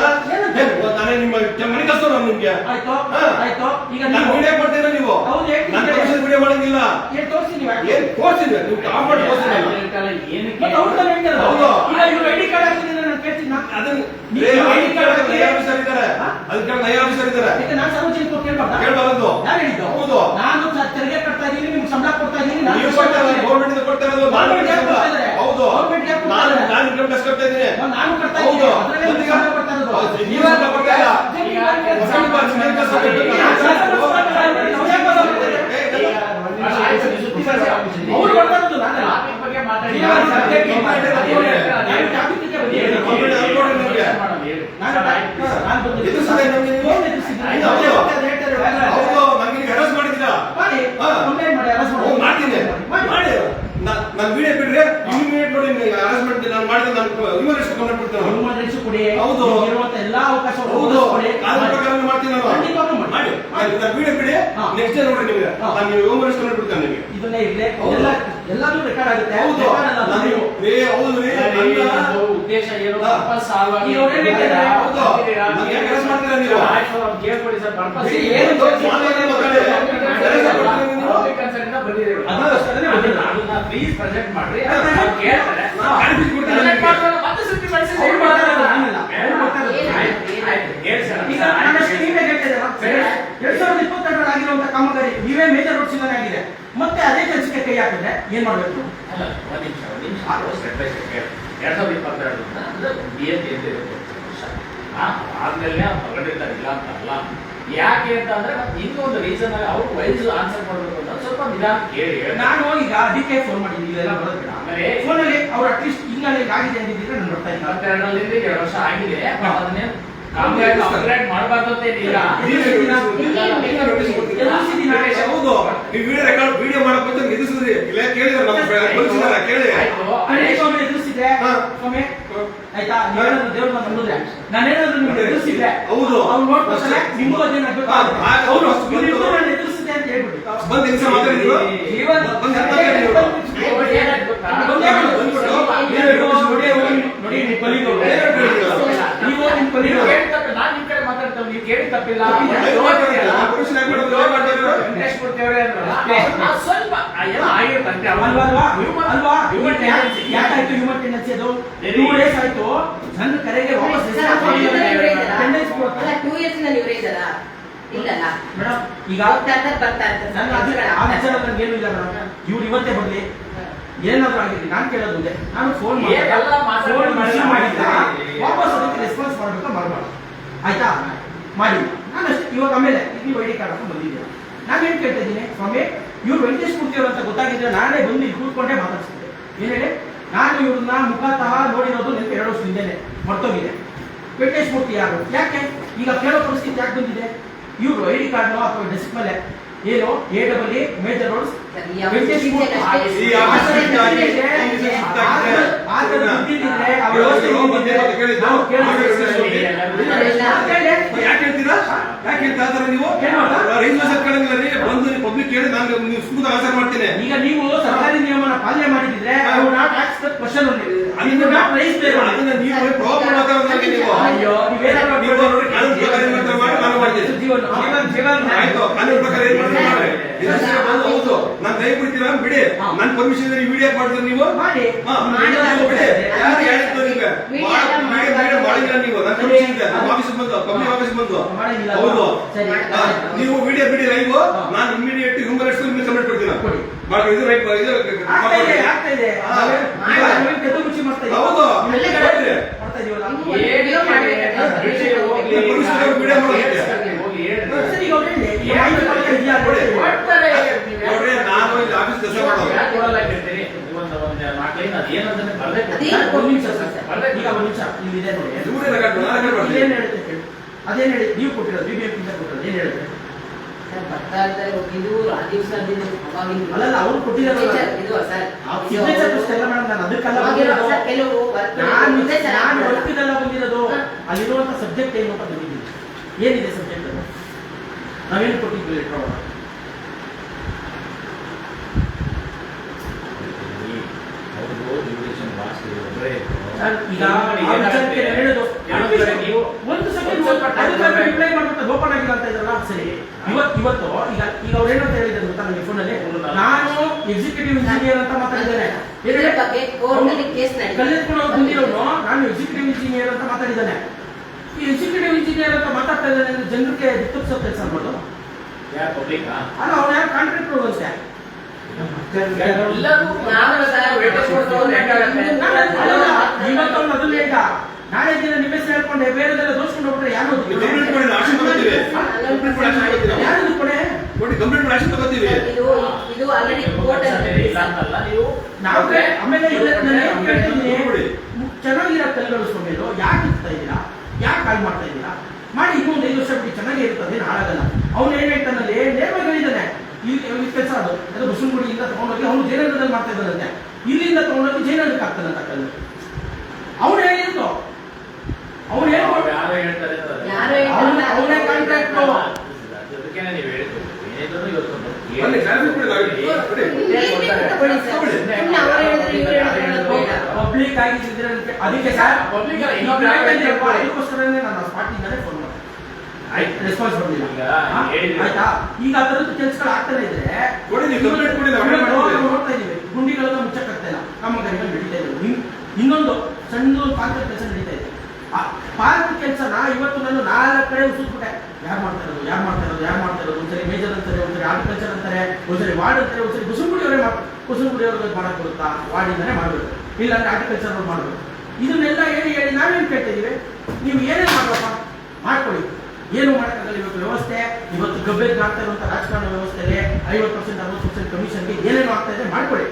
ನಾನೇ ನಿಮ್ಮ ಮನೆ ಕಳ್ಸೋ ನಾನು ನಿಮ್ಗೆ. ಆಯ್ತು. ಆಯ್ತು. ಈಗ ನಾನು ವಿಡಿಯೋ ಮಾಡ್ತೀರಾ ನೀವು. ಕಮಿಷನ್ ವಿಡಿಯೋ ಮಾಡಂಗಿಲ್ಲ. ಏನ್ ತೋರಿಸಿ ನೀವು ಏನ್ ತೋರಿಸಿದ್ರೆ? ನೀವು ಟಾಪ್ ಮಾಡಿ ಹೇಳ್ತಾರೆ? ಹೌದು. ಐಡಿ ಕಾರ್ಡ್ ಹಾಕಿದ್ರೆ ಅದನ್ನ ಅದಕ್ಕೆ ಕಾರ್ಡ್ ಆಫೀಸರ್ ಇದ್ದಾರೆ ನಾನು ಸಾರ್ವಜನಿಕರು ಕೇಳ್ಬಾರ್ದಾ? ಕೇಳ್ಬಾರ್ದು. ಯಾರು ಹೇಳಿದ್ದು? ಹೌದು. ನಾನು ತೆರಿಗೆ ಕಟ್ತಾ ಇದ್ದೀನಿ ನಿಮ್ಗೆ ಸಂಬಳ ಕೊಡ್ತಾ ಇದ್ದೀನಿ ನೀವು ಕೊಡ್ತಾ ಕೊಡ್ತೀನಿ. ಗೌರ್ಮೆಂಟ್ ಇಂದ ಕೊಡ್ತಾ ಇರೋದು ನಾನು? ಹೌದು Government ಯಾಕೆ ನಾನು ನಾನು ಇನ್ಕಮ್ ಟ್ಯಾಕ್ಸ್ ಕಟ್ತಾ ಇದ್ದೀನಿ ನಾನು ಕಟ್ತಾ ಹೌದು. ಇದ್ದೀನಿ ಅದ್ರಲ್ಲೇ ಸಂಬಳ ಕೊಡ್ತಾ ಇರೋದು. ಹೌದು, ನೀವು ಸಂಬಳ ಕೊಡ್ತಾ ಇಲ್ಲ. ಜಮೀನು ಈಗ ಬಾಡಿಗೆ ಕೆಲಸ ಸಂಬಳ ಮಾಡಿ, ಜಮೀನು ಕೆಲಸ ಮಾಡಿ. ಈಗ ಸಂಬಳ ಕೊಡ್ತಾ ಇದ್ದಾರೆ, ನಾವು ಯಾಕೆ ಬರೋದು? ಏ, ಇದೆಲ್ಲ- ಅವ್ರು ಕೊಡ್ತಾ ಇರೋದು ನಾನಲ್ಲ. ಟಾಪಿಕ್ ಬಗ್ಗೆ ಮಾತಾಡಿ ನೀವು ಅದು subject ಗೆ ಮಾತಾಡಿ. ನಾನು topic ಗೆ ಬಂದಿದ್ದೀನಿ. ಕಂಪ್ಲೇಂಟ್ ಅನ್ಕೊಡಿ ನಿಮ್ಗೆ. ನಾನು ನಾನು ಬಂದಿದ್ದೀನಿ. ಎದುರಿಸಿದ್ರೆ ನಮ್ಗೆ ನೀವು? ಏನ್ ಎದುರಿಸಿದ್ರಿ? ಆಯ್ತು, ಅವ್ರು ಹೌದು. ಹೇಳ್ತಾರೆ, ಹೇಳ್ತಾರೆ, ಹೌದು ನನಗೆ ಹರಾಸ್ ಮಾಡಿದ್ದೀರಾ ಮಾಡಿ. ಹಾ. complaint ಮಾಡಿ, arrest ಮಾಡಿ. ಹ್ಞೂ, ಮಾಡ್ತೀನಿ ಮಾಡಿ. ಮಾಡಿ ನಾನು ವಿಡಿಯೋ ಬಿಡ್ರೆ ಇಮಿಡಿಯೇಟ್ ನೋಡಿ ಹರಾಸ್ಮೆಂಟ್ ನಾನು ಮಾಡಿದ್ರೆ ನಾನು ಇಮಿಡಿಯೇಟ್ ಕಂಪ್ಲೇಂಟ್ ಬಿಡ್ತೇನೆ human rights ಕೊಡಿ ಹೌದು. ಇರುವಂತ ಎಲ್ಲಾ ಅವಕಾಶಗಳು ಹೌದು ಕೊಡಿ. ಅದ್ರ ಪ್ರಕಾರ ಮಾಡ್ತೀನಿ ನಾನು ಖಂಡಿತವಾಗ್ಲೂ ಮಾಡಿ. ಮಾಡಿ ನಾನು ವಿಡಿಯೋ ಬಿಡಿ ಹಾ. ನೆಕ್ಸ್ಟ್ ಡೇ ನೋಡ್ರಿ ನಿಮಗೆ ಹಾ. ನಾನು ನೀವು ಇಮಿಡಿಯೇಟ್ ಕಂಪ್ಲೇಂಟ್ ಬಿಡ್ತೇನೆ ನಿಮಗೆ ಇದನ್ನೇ ಇರ್ಲಿ ಎಲ್ಲ ಎಲ್ಲಾನು ರೆಕಾರ್ಡ್ ಆಗುತ್ತೆ ಹೌದು ನಾನು. ಹೌದು ರೀ ನನ್ನ ಉದ್ದೇಶ ಏನು. ಪರ್ಪಸ್ ಹೌದು. ನನಗೆ ಮಾಡ್ತೀರಾ ನೀವು? ಆಯ್ತು ಕೇಳ್ಕೊಡಿ ಸರ್ ಪರ್ಪಸ್ ಏನು ಗೊತ್ತು? ಮಾತಾಡಿ. ಯಾರಿಗೆ ಕೊಡ್ತೀರಿ ನೀವು? ಅದಕ್ಕೋಸ್ಕರನೇ ಅದನ್ನ ಪ್ಲೀಸ್ ಪ್ರೆಸೆಂಟ್ ಮಾಡ್ರಿ ಅವ್ರು ಕೇಳ್ತಾರೆ ನಾನು. ಮಾಡ್ತಾರೆ, ಮತ್ತೆ ಸುದ್ದಿ ಮಾಡಿಸಿ ಅವ್ರು ಮಾಡ್ತಾ ಇರೋದು ನಾನಿಲ್ಲ. ಆಗಿರುವಂತ ಕಾಮಗಾರಿ ನೀವೇ ಮೇಜರ್ ರೋಡ್ ಸಿಗ್ನಲ್ ಆಗಿದೆ ಮತ್ತೆ ಅದೇ ಕೆಲಸಕ್ಕೆ ಕೈ ಹಾಕಿದ್ರೆ ಏನ್ ಮಾಡ್ಬೇಕು ಅಲ್ಲ, ಒಂದ್ ನಿಮಿಷ, ಒಂದ್ ನಿಮಿಷ. ಅದು ಸ್ಟೆಪ್. ಎರಡ್ ಸಾವಿರದ ಇಪ್ಪತ್ತೆರಡರಿಂದ ಅಂದ್ರೆ ಅಂತ ಇರುತ್ತೆ ಆದ್ಮೇಲೆ ಹೊರಡಿರ್ತಾರೆ, ಇಲ್ಲ ಅಂತ ಅಲ್ಲ. ಯಾಕೆ ಅಂತ ಅಂದ್ರೆ ಇನ್ನೂ ಒಂದು ರೀಸನ್ ಅವ್ರು ವೈಸ್ ಆನ್ಸರ್ ಮಾಡಬೇಕು ಅಂತ ಸ್ವಲ್ಪ ನಿಧಾನ ಕೇಳಿ. ನಾನು ಈಗ ಅದಕ್ಕೆ ಫೋನ್ ಮಾಡಿದ್ದೀನಿ ಇದೆಲ್ಲ ಬರೋದಿಲ್ಲ ಆಮೇಲೆ ಫೋನಲ್ಲಿ ಅವ್ರು ಅಟ್ಲೀಸ್ಟ್ ಈಗ ಆಗಿದೆ ಅಂತಿದ್ರೆ ನಾನು ಬರ್ತಾ ಇದ್ದೀನಿ ಇಪ್ಪತ್ತೆರಡರಿಂದ ಎರಡು ವರ್ಷ ಆಗಿದೆ ಅದನ್ನೇ ನೀವೇ. ಹೌದು ನೀವು ವಿಡಿಯೋ ರೆಕಾರ್ಡ್ ವಿಡಿಯೋ ಮಾಡಕ್ ಬಂದ್ರೆ ಎದುರಿಸಿದ್ರಿ ಇಲ್ಲ ಕೇಳಿದ್ರೆ ನಮ್ಮ ಕಳಿಸಿದಾರ ಕೇಳಿ. ಸ್ವಾಮಿ ಆಯ್ತಾ ದೇವ್ರನ್ನ ನಂಬಿದ್ರೆ ನಾನೇನಾದ್ರು ನಿಮ್ಗೆ ಎದುರಿಸಿದ್ರೆ ಹೌದು. ಅವ್ರು ನೋಡ್ಕೊಳ್ತಾರೆ ನಿಮ್ಗೂ ಬಂದು- ನಾನು ಎದುರಿಸಿದೆ ಅಂತ ಹೇಳ್ಬಿಟ್ಟು ಬಂದು ಹೆಂಗ್ಸ ಮಾತಾಡಿದ್ರು ಇವತ್ತು ಬಂದ್ ನೋಡಿ ನೀವೇ ನೋಡಿ, ನೀವು ತಪ್ಪಿಲ್ಲ ನಾನ್ ನಿಮ್ ಕಡೆ ಮಾತಾಡ್ತೇವೆ ನೀವು ಕೇಳಿ ತಪ್ಪಿಲ್ಲ. ಸ್ವಲ್ಪ ಏನೋ ಅಲ್ವಾ ಅಲ್ವಾ. ಯಾಕಾಯ್ತು ಹ್ಯೂಮನ್ ಟೆಂಡೆನ್ಸಿ ಅದು? ಟೂ ಡೇಸ್ ಆಯ್ತು ನನ್ನ ಕರೆಗೆ? ಟೆಂಡೆನ್ಸಿ ಕೊಡ್ತಾರೆ ಟೂ ಇಯರ್ಸ್ ಇವರೇ ಇಲ್ಲಲ್ಲ. ಮೇಡಮ್ ಈಗ ಬರ್ತಾ ಇರ್ತಾರೆ. ನನ್ನ ಅದು ಆ ವಿಚಾರ ನನಗೇನು ಇಲ್ಲ ಮೇಡಮ್. ಇವ್ರು ಇವತ್ತೇ ಬರ್ಲಿ. ಏನಾದ್ರೂ ಆಗಿರ್ಲಿ ನಾನು ಕೇಳೋದು ಮುಂದೆ. ನಾನು ಫೋನ್ ಮಾಡಿದ್ರೆ ವಾಪಸ್ ಅದಕ್ಕೆ ರೆಸ್ಪಾನ್ಸ್ ಮಾಡ್ಬೇಕಾ ಮಾಡಬಾರ್ದು. ಆಯ್ತಾ? ಮಾಡಿ. ನಾನು ಅಷ್ಟೇ ಇವಾಗ ಆಮೇಲೆ ಈಗ ಐ ಡಿ ಕಾರ್ಡ್ ಹಾಕೊಂಡು ಬಂದಿದ್ದೀರಾ? ನಾನು ಏನ್ ಕೇಳ್ತಾ ಇದ್ದೀನಿ? ಸ್ವಾಮಿ ಇವ್ರು ವೆಂಕಟೇಶ್ ಮೂರ್ತಿ ಅವರು ಅಂತ ಗೊತ್ತಾಗಿದ್ರೆ ನಾನೇ ಬಂದು ಇಲ್ಲಿ ಕೂತ್ಕೊಂಡೇ ಮಾತಾಡ್ಸಿದ್ದೆ. ಏನ್ ಹೇಳಿ? ನಾನು ಇವ್ರನ್ನ ಮುಖತಃ ನೋಡಿರೋದು ನಿಮ್ಗೆ ಎರಡು ವರ್ಷ ಹಿಂದೆನೆ. ಮರ್ತೋಗಿದೆ. ವೆಂಕಟೇಶ್ ಮೂರ್ತಿ ಯಾರು? ಯಾಕೆ? ಈಗ ಕೇಳೋ ಪರಿಸ್ಥಿತಿ ಯಾಕೆ ಬಂದಿದೆ? ಇವರು ಡಿ ಕಾರ್ಡ್ ಅಥವಾ ಡೆಸ್ಕ್ ಮೇಲೆ ये लो ये double A major roads fifty foot ये आपके से चाहिए तीन से तक है आज तक फिफ्टी दिन है अब रोज से ये बंदे को पकड़े दो क्या है ನಾವು ನೀವು? ಏನ್ ಮಾಡ್ತಾರೆ? ರೈಲ್ವೆ ಸರ್ಕಾರಂಗಿಲ್ಲ ರೀ ಬಂದು ನೀವು ಪಬ್ಲಿಕ್ ಕೇಳಿ ನಾನು ನೀವು ಸುಮ್ಮನೆ ಆನ್ಸರ್ ಮಾಡ್ತೀನಿ. ಈಗ ನೀವು ಸರ್ಕಾರಿ ನಿಯಮನ ಪಾಲನೆ ಮಾಡಿದ್ರೆ ಕ್ವಶನ್ ನೀವು ನೀವು ನೀವು. ನಾನು ಮಾಡ್ತೀನಿ. ಜೀವನ ಜೀವನ ಜೀವನ. ಆಯ್ತು ಕಾನೂನು ಪ್ರಕಾರ ಮಾಡ್ತಾರೆ ಮಾಡಿ. ಇದು ಹೌದು. ನಾನು ದಯ ಬಿಡ್ತೀರಾ ಬಿಡಿ. ಹಾ. ನನ್ನ ಪರ್ಮಿಷನ್ ಈ ವಿಡಿಯೋ ಮಾಡಿದ್ರೆ ನೀವು. ನೀವು ಮಾಡಿಲ್ಲ ನೀವು. ನನ್ನ. ಪರ್ಮಿಷನ್ ಇದೆ. ನಮ್ಮ ಆಫೀಸ್ ಬಂದು ಪಬ್ಲಿಕ್ ಆಫೀಸ್ ಬಂದು. ಹೌದು. ನೀವು ವಿಡಿಯೋ ಬಿಡಿ ಲೈವ್. ನಾನು ಇಮಿಡಿಯೇಟ್ ಹ್ಯೂಮನ್ ರೈಟ್ಸ್ ನಿಮ್ಗೆ ಕಮೆಂಟ್ ಕೊಡ್ತೀನಿ. ಕೊಡಿ. ಮಾಡಿ ಇದು ರೈಟ್ ಇದು? ಹೌದು. ನಾನು ಇಲ್ಲಿ ಆಫೀಸ್ ಕೆಲಸ ಮಾಡೋದು. ಕೊಡಲ್ಲ ಕೇಳ್ತೀನಿ ಒಂದು ನಿಮಿಷ ಈಗ ಒಂದು ನಿಮಿಷ. ಇಲ್ಲಿದೆ ನೋಡಿ ರೆಕಾರ್ಡ್ ಅದೇನ್ ಹೇಳಿ ನೀವು ಕೊಟ್ಟಿರೋದು ಬಿ ಬಿ ಎಂ ಕೊಟ್ಟಿರೋದು ಏನ್ ಹೇಳುತ್ತೆ ಸರ್, ಬರ್ತಾ ಇರ್ತಾರೆ ಹೋಗಿದ್ದು ಆ ದಿವಸ ಅವಾಗಿಂದು ಅಲ್ಲಲ್ಲ ಅವ್ರು ಕೊಟ್ಟಿರೋದಲ್ಲ Signature ಇದು ಸರ್. ಸಿಗ್ನೇಚರ್ ಅಷ್ಟೇ ಮೇಡಮ್ ನಾನು ಅದಕ್ಕೆಲ್ಲ ಸರ್ ಕೆಲವು ನಾನು ಇದೆ. ಬಂದಿರೋದು. ಸಬ್ಜೆಕ್ಟ್ ಏನು ಅಂತ ಬಂದಿದ್ದೀನಿ. ಏನಿದೆ ಸಬ್ಜೆಕ್ಟ್ ಅದು? ನಾವೇನು ಕೊಟ್ಟಿದ್ವಿ ಲೆಟರ್ ಒಳಗೆ ಈಗ ರಿಪ್ಲೈ ಮಾಡ್ಬಿಟ್ಟು ಓಪನ್ ಆಗಿಲ್ಲ ಅಂತ ಇದ್ರಲ್ಲ ಸರಿ. ಇವತ್ತು ಇವತ್ತು ಈಗ ಈಗ ಅವ್ರು ಏನಂತ ಹೇಳಿದ್ರು ಗೊತ್ತಾ ನನಗೆ ಫೋನಲ್ಲಿ ನಾನು ಎಕ್ಸಿಕ್ಯೂಟಿವ್ ಇಂಜಿನಿಯರ್ ಅಂತ ಮಾತಾಡಿದ್ದೇನೆ. ಕಲ್ಯಾಣ ಬಂದಿರೋನು ನಾನು ಎಕ್ಸಿಕ್ಯೂಟಿವ್ ಇಂಜಿನಿಯರ್ ಅಂತ ಮಾತಾಡಿದ್ದಾನೆ. ಈ ಎಕ್ಸಿಕ್ಯೂಟಿವ್ ಇಂಜಿನಿಯರ್ ಅಂತ ಮಾತಾಡ್ತಾ ಇದ್ದಾನೆ ಅಂದ್ರೆ ಜನರಿಗೆ ತಪ್ಪಿಸೋ ಕೆಲಸ ಮಾಡೋದು? ಅಲ್ಲ ಅವ್ನು ಯಾರು ಕಾಂಟ್ರಾಕ್ಟರ್ ಅಷ್ಟೇ ಎಲ್ಲರೂ ನಾನು ಸರ್ ವೇಟೇಜ್ ಕೊಡ್ತಾರೆ ಹೆಂಗಾಗತ್ತೆ ಇವತ್ತು ಅವ್ನು ಅದನ್ನ ಹೇಳ್ದ ನಾಳೆ ದಿನ ನಿಮ್ಮ ಹೆಸರು ಹೇಳ್ಕೊಂಡೆ ಬೇರೆದೆಲ್ಲ ದೋಸ್ಕೊಂಡು ಹೋಗ್ಬಿಟ್ರೆ ಯಾರು ಕೊಡೆ ನೋಡಿ ಕಂಪ್ಲೇಂಟ್ ಮಾಡಿ ಆಕ್ಷನ್ ತಗೋತೀವಿ ಇದು ಇದು ಆಲ್ರೆಡಿ ಕೋರ್ಟ್ ಇಲ್ಲ ಅಂತಲ್ಲ ನೀವು? ನಾವು ಆಮೇಲೆ ಇಲ್ಲ ನಾನು ಏನ್ ಕೇಳ್ತೀನಿ. ನೋಡಿ. ಚೆನ್ನಾಗಿರೋ ಯಾಕೆ ಇರ್ತಾ ಇದ್ದೀರಾ? ಯಾಕೆ ಕಾಲ್ ಮಾಡ್ತಾ ಇದ್ದೀರಾ? ಮಾಡಿ ಇನ್ನೊಂದು ಐದು ವರ್ಷ ಬಿಟ್ಟು ಚೆನ್ನಾಗಿ ಇರ್ತದೆ ಹಾಳಾಗಲ್ಲ. ಅವ್ನು ಏನ್ ಹೇಳ್ತಾನಲ್ಲಿ ನೇರವಾಗಿ ಹೇಳಿದ್ದಾನೆ. ಈ ಕೆಲಸ ಅದು. ಅದು ಬಸವನಗುಡಿಯಿಂದ ತಗೊಂಡೋಗಿ ಅವನು ಜಯನಗರದಲ್ಲಿ ಮಾಡ್ತಾ ಇದ್ದಾನಂತೆ. ಇಲ್ಲಿಂದ ತಗೊಂಡೋಗಿ ಜಯನಗರಕ್ಕೆ ಆಗ್ತಾನಂತ ಕಲ್ಲು ಅವ್ನು ಹೇಳಿದ್ದು ಅವ್ನು ಅವ್ರು ಹೇಳ್ಕೊಂಡು ಯಾರೋ ಹೇಳ್ತಾರೆ ಅಂತ ಅದು. ಯಾರೋ ಅವ್ನ- ಅವನೇ ಕಾಂಟ್ರಾಕ್ಟ್ ಅದಕ್ಕೇನೆ ನೀವು ಹೇಳಿದ್ದು ಏನಿದ್ರು ಇವತ್ತು ಒಂದು ಅಲ್ಲಿ clarify ಕೊಡಿ, ನಾವು ಇಲ್ಲಿ ಕೊಡಿ. ತಗೊಳ್ಳಿ ಸರ್ ಸುಮ್ಮನೆ ಅವ್ರು ಹೇಳಿದ್ರೆ ಇವ್ರು ಹೇಳಿದ್ರೆ ಅನ್ನೋದು ಬೇಡ ಪಬ್ಲಿಕ್ ಆಗಿದ್ರೆ ಅದಕ್ಕೆ ಸರ್ ಪಬ್ಲಿಕ್ ಆಗಿ? ಅದಕ್ಕೋಸ್ಕರನೇ ನಾನು ಸ್ಪಾಟಿಂದಾನೆ ಫೋನ್ ಮಾಡಿದೆ. ಆಯ್ತು. ರೆಸ್ಪಾನ್ಸ್ ಬಂದಿಲ್ಲ. ಆಯ್ತಾ? ಈಗ ಅದರದ್ದು ಕೆಲಸಗಳು ಆಗ್ತಾನೆ ಇದ್ರೆ ನೋಡ್ತಾ ಇದೀವಿ ಗುಂಡಿಗಳೆಲ್ಲ ಮುಚ್ಚಕ್ಕಾಗ್ತಾ ಇಲ್ಲ ಕಾಮಗಾರಿಗಳು ನಡೀತಾ ಇದೆ. ಇನ್ನೊಂದು ಸಣ್ಣ ಪಾರ್ಕ್ ಕೆಲಸ ನಡೀತಾ ಇದೆ. ಆ ಪಾರ್ಕ್ ಕೆಲಸನ ಇವತ್ತು ನಾನು ನಾಲ್ಕು ಕಡೆ ಉಸಿದ್ಬಿಟ್ಟೆ ಯಾರು ಮಾಡ್ತಾ ಇರೋದು? ಯಾರು ಮಾಡ್ತಾ ಇರೋದು? ಯಾರು ಮಾಡ್ತಾ ಇರೋದು? ಒಂದ್ಸರಿ ಮೇಜರ್ ಅಂತಾರೆ ಒಂದ್ಸರಿ ಆರ್ಟಿಕಲ್ಚರ್ ಅಂತಾರೆ ಒಂದ್ಸರಿ ವಾರ್ಡ್ ಅಂತಾರೆ ಒಂದ್ಸರಿ ಕುಸುಂಗುಡಿಯವರೇ ಮಾಡ್ ಕುಸುಂಗುಡಿಯವ್ರಿಗೆ ಮಾಡಕ್ ಬರುತ್ತಾ? ವಾರ್ಡಿಂದಾನೇ ಮಾಡಬೇಕು. ಇಲ್ಲಾಂದ್ರೆ ಅವ್ರು ಮಾಡಬೇಕು ಇದನ್ನೆಲ್ಲ ಹೇಳಿ ಹೇಳಿ ನಾವೇನು ಕೇಳ್ತಿದ್ದೀವಿ ನೀವು ಏನೇನು ಮಾಡಪ್ಪ ಮಾಡ್ಕೊಳ್ಳಿ. ಏನು ಮಾಡೋಕ್ಕಾಗಲ್ಲ ಇವತ್ತು ವ್ಯವಸ್ಥೆ. ಇವತ್ತು ಗಬ್ಬೆಗೆ ಆಗ್ತಾ ಇರುವಂತಹ ರಾಜಕಾರಣ ವ್ಯವಸ್ಥೆಗೆ ಐವತ್ತು ಪರ್ಸೆಂಟ್, ಅರವತ್ತು ಪರ್ಸೆಂಟ್ ಕಮಿಷನ್ಗೆ ಏನೇನು ಆಗ್ತಾ ಇದೆ, ಮಾಡ್ಕೊಳ್ಳಿ.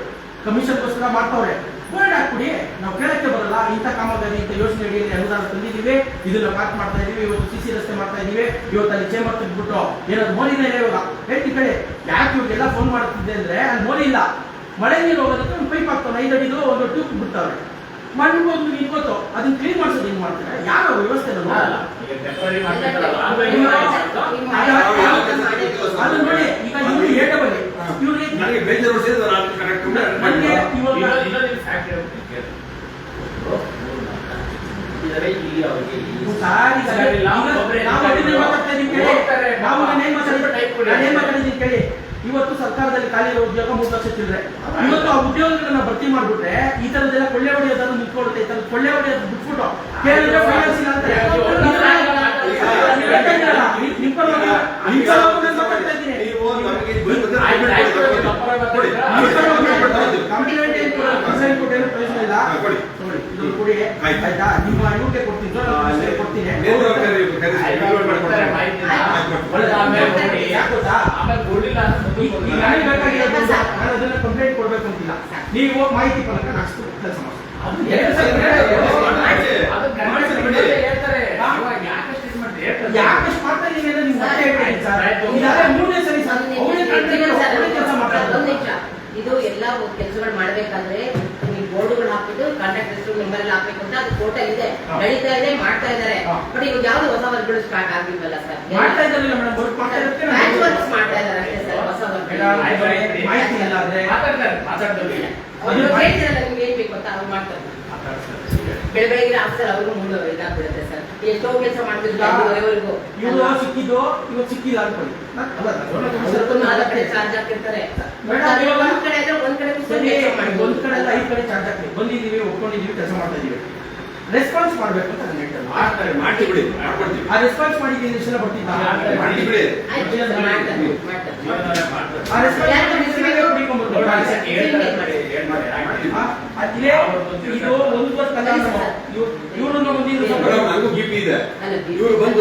ಕಮಿಷನ್ಗೋಸ್ಕರ ಮಾಡ್ತಾವ್ರೆ. ಬೋರ್ಡ್ ಹಾಕ್ಬಿಡಿ. ನಾವು ಕೇಳಕ್ಕೆ ಬರಲ್ಲ. ಇಂಥ ಕಾಮಗಾರಿ, ಇಂಥ ಯೋಜನೆ ಅಡಿಯಲ್ಲಿ ಅನುದಾನ ತಂದಿದ್ದೀವಿ. ಇದನ್ನ ಪಾಕ್ ಮಾಡ್ತಾ ಇದೀವಿ. ಇವತ್ತು ಸಿ ಸಿ ರಸ್ತೆ ಮಾಡ್ತಾ ಇದೀವಿ. ಇವತ್ತು ಅಲ್ಲಿ ಚೇಂಬರ್ ತೆಗೆದ್ಬಿಟ್ಟು ಏನಾದ್ರು ಮೋಲಿನ ಇವಾಗ ಹೇಳ್ತಿ ಕಡೆ ಯಾಕೆ ಇವ್ರಿಗೆಲ್ಲ ಫೋನ್ ಮಾಡ್ತಿದ್ದೆ ಅಂದ್ರೆ, ಅಲ್ಲಿ ಮೋಲಿ ಇಲ್ಲ. ಮಳೆ ನೀರು ಹೋಗೋದಕ್ಕೆ ಒಂದು ಪೈಪ್ ಹಾಕ್ತಾವೆ ಐದು ಅಡಿದು ಒಂದು ಟ್ಯೂಬ್ ಬಿಡ್ತಾವೆ ಮಣ್ಣು ಹೋಗಿ ಗೊತ್ತು? ಅದನ್ನ ಕ್ಲೀನ್ ಮಾಡಿಸೋದು ಹೆಂಗ್ ಮಾಡ್ತಾರೆ? ಯಾವ ವ್ಯವಸ್ಥೆ ಅದನ್ನ ನೋಡಿ ಈಗ ಇವ್ರು ಏಟಬಲ್ಲಿ ಇವ್ರಿಗೆ ನಾವು ನಾವು ಕೇಳಿ. ಇವತ್ತು ಸರ್ಕಾರದಲ್ಲಿ ಖಾಲಿ ಇರೋ ಉದ್ಯೋಗ ಮೂರು ಲಕ್ಷ ಚಿಲ್ಲರೆ ಇವತ್ತು ಆ ಉದ್ಯೋಗಗಳನ್ನ ಭರ್ತಿ ಮಾಡ್ಬಿಟ್ರೆ ಈ ತರದೆಲ್ಲ ಕೊಳ್ಳೆ ಹೊಡೆಯೋದನ್ನು ನಿಂತ್ಕೊಳ್ಳುತ್ತೆ ಈ ತರ ಕೊಳ್ಳೆ ಹೊಡೆಯೋದು ಬಿಟ್ಬಿಟ್ಟು ಕೇಳಿದ್ರೆ ಫೈನಾನ್ಸ್ ಇಲ್ಲ ಅಂತಾರೆ ನಿಮ್ಮ ಕೊಡ್ತೀನಿ ಕಂಪ್ಲೇಂಟ್ ಕೊಡ್ಬೇಕು ನೀವು ಮಾಹಿತಿ ಫಲಕ ನಾಷ್ಟು ಕೆಲಸ ಮಾಡಿ ಅದು ಎರಡು ಸಲ ಆಯ್ತು. ಅದು ಗಮನಿಸಿ ಬಿಡಿ. ಹೇಳ್ತಾರೆ. ಇವಾಗ ಯಾಕೆ statement ಹೇಳ್ತಾರೆ? ಯಾಕೆ ಮಾಡ್ತಾ ಇದೀನಿ ಅಂದ್ರೆ ನೀವು ಮತ್ತೆ ಹೇಳ್ತೀನಿ ಸರ್ ಆಯ್ತು. ಇದಾದ್ರೆ ಮೂರನೇ ಸರಿ ಸರ್ ಒಂದ್ ಅವರೇ ನಿಮಿಷ, ಕಂಟಿನ್ಯೂ ಸರ್, ಅವರೇ ಕೆಲಸ ಮಾಡ್ತಾ ಒಂದ್ ಇರೋದು. ನಿಮಿಷ. ಇದು ಎಲ್ಲ ಕೆಲಸಗಳು ಮಾಡ್ಬೇಕಾದ್ರೆ ನೀವು ಬೋರ್ಡ್ಗಳು ಹಾಕ್ಬಿಟ್ಟು ಕಾಂಟ್ರಾಕ್ಟ್ ಹೆಸರು ನಿಮ್ಮಲ್ಲಿ ಹಾಕ್ಬೇಕು ಅಂತ ಅದು ಇದೆ ಮಾಡ್ತಾ ಇದ್ದಾರೆ. ಬಟ್ ಇವಾಗ ಯಾವ್ದು ಹೊಸ ವರ್ಕ್ಗಳು ಸ್ಟಾರ್ಟ್ ಆಗಿಲ್ವಲ್ಲ ಸರ್? ಮಾಡ್ತಾ ಇದ್ದಾರೆ ನಾನು ವರ್ಕ್ಸ್ ಮಾಡ್ತಾ ಇದ್ದಾರೆ ಅಷ್ಟೇ ಸರ್ ಹೊಸ ವರ್ಕ್ ಏನ್ ಬೇಕು ಅಂತ ಅವ್ರು ಮಾಡ್ತಾರೆ. ಆಫ್ಸರ್ ಮುಂದೆ ಇದಾಗ್ಬಿಡುತ್ತೆ ಸರ್ ಎಷ್ಟೋ ಕೆಲಸ ಮಾಡ್ತಿದ್ರು ಇವ್ರು ಸಿಕ್ಕಿದ್ದು ಇವತ್ತು ಸಿಕ್ಕಿಲ್ಲ ಅನ್ಕೊಳ್ಳಿ. ನಾಲ್ಕು ಕಡೆ ಚಾರ್ಜ್ ಹಾಕಿರ್ತಾರೆ. ಒಂದ್ ಕಡೆ ಆದ್ರೆ ಒಂದ್ ಕಡೆ ಒಂದ್ ಕಡೆ ಎಲ್ಲ ಐದು ಕಡೆ ಚಾರ್ಜ್ ಹಾಕ್ತೀವಿ. ಬಂದಿದ್ದೀವಿ ಒಪ್ಕೊಂಡಿದ್ದೀವಿ ಕೆಲಸ ಮಾಡ್ತಾ ಇದೀವಿ ರೆಸ್ಪಾನ್ಸ್ ಮಾಡಬೇಕು ಅಂತ ನಾನು ಹೇಳ್ತೇನೆ. ಮಾಡ್ತಾರೆ ಮಾಡಿ ಬಿಡಿ ಮಾಡ್ಕೊಡ್ತೀವಿ. ಆ ರೆಸ್ಪಾನ್ಸ್ ಮಾಡಿದ್ದೀನಿ ಇಷ್ಟು ಸಲ ಬರ್ತಿದ್ದ ಮಾಡಿ ಬಿಡಿ. ಆ ರೆಸ್ಪಾನ್ಸ್ ಇದು ಒಂದು ವರ್ಷ ನನಗೂ ಇದೆ. ಇವರು ಬಂದು